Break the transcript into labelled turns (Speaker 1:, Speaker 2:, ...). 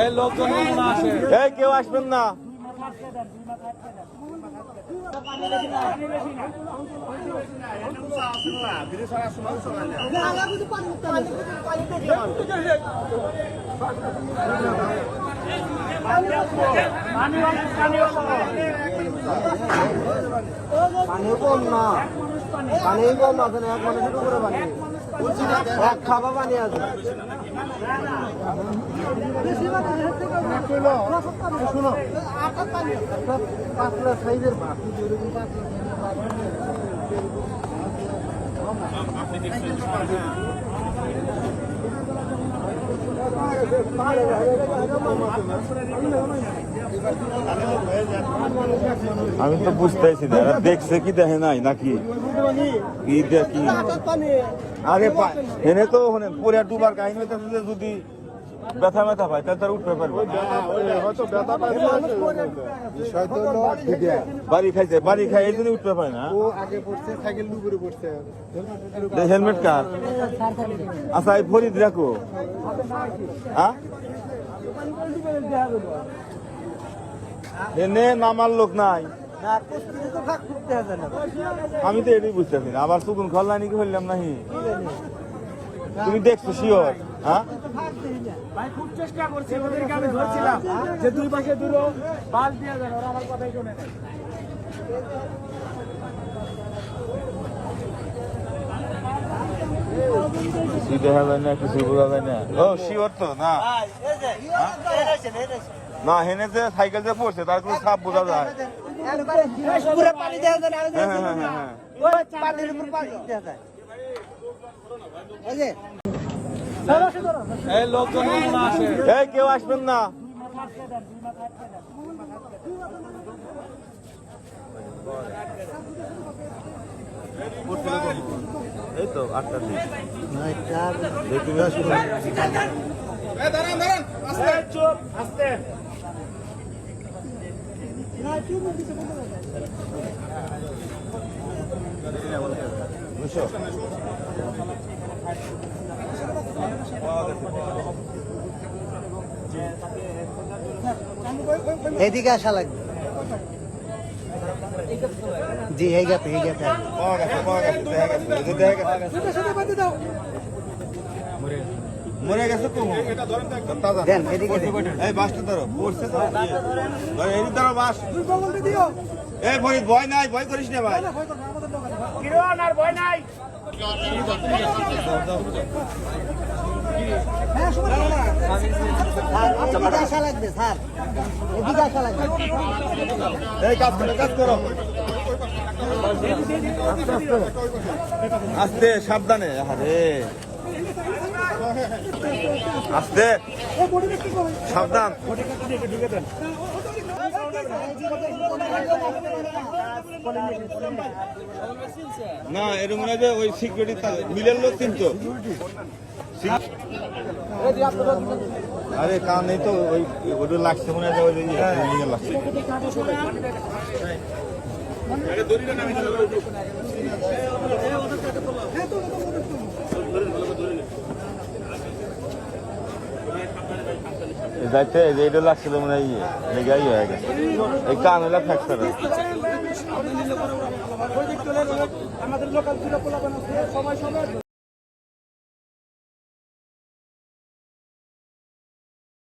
Speaker 1: এই লোকজন না আসে।
Speaker 2: কেউ আসবেন না।
Speaker 3: পানি কম না। পানি কম আছে না এক মানুষের উপরে পানি। খাবা পানি আছে শুনো পাতলা সাইজের মাছ
Speaker 2: আমি তো বুঝতেছি না এরা দেখছে কি দেখে নাই নাকি? কি দেখি? আরে পা- এনে তো ওখানে পুরা ডুবার কাহিনী হইতেছে যে যদি ব্যথা ব্যথা পায় তাহলে তার উঠতে পারবে। বাড়ি খাইছে বাড়ি খাই এই জন্য উঠতে পারে না। হেলমেট কার? আচ্ছা এই ফরিদ রাখো। হ্যাঁ এনে নামার লোক নাই। আমি তো এটাই বুঝতেছি না। আবার সুগুন খল্লা নাকি হইলাম নাহি তুমি দেখছ শিওর হ্যাঁ?
Speaker 1: ভাই খুব চেষ্টা করছি ওদেরকে আমি ধরছিলাম যে দুই পাশে দুটো বাল দিয়ে দেন ওরা আমার কথাই শোনে না
Speaker 2: কিছু দেখা যায় না কিছু বোঝা যায় না? ও শিওর তো না। না হেনে যে সাইকেল যে পড়ছে তার কোনো ছাপ বোঝা যায়।
Speaker 3: পুরো পানি দেওয়া যায়
Speaker 2: হ্যাঁ হ্যাঁ হ্যাঁ
Speaker 3: পানির উপর পানি দেওয়া যায় এই
Speaker 2: কেউ আসবেন না। এই তো আটটার
Speaker 1: এই চুপ আস্তে।
Speaker 3: এদিকে আসা লাগবে। জি এই গ্যাপে এই গ্যাপে
Speaker 2: গেছে পাওয়া গেছে দেখা গেছে মরে গেছে তো তাজা
Speaker 3: দেন এদিকে
Speaker 2: এই বাসটা ধরো পড়ছে তো ধরো এই ধরো বাস এই ভয় ভয় নাই ভয় করিস না ভাই
Speaker 1: কিরণ আর ভয় নাই
Speaker 2: আস্তে সাবধানে আরে আস্তে। সাবধান। না এর মনে হয় যে ওই সিকিউরিটি মিলের লোক কিন্তু। আরে কান নেই তো ওই ওটা লাগছে মনে হয় ওই ইয়ে, ইয়ে লাগছে। যাইতে এটা লাগছিল মনে ইয়ে লেগে ইয়ে হয়ে গেছে। এই কান হলে
Speaker 1: সবাই সবাই।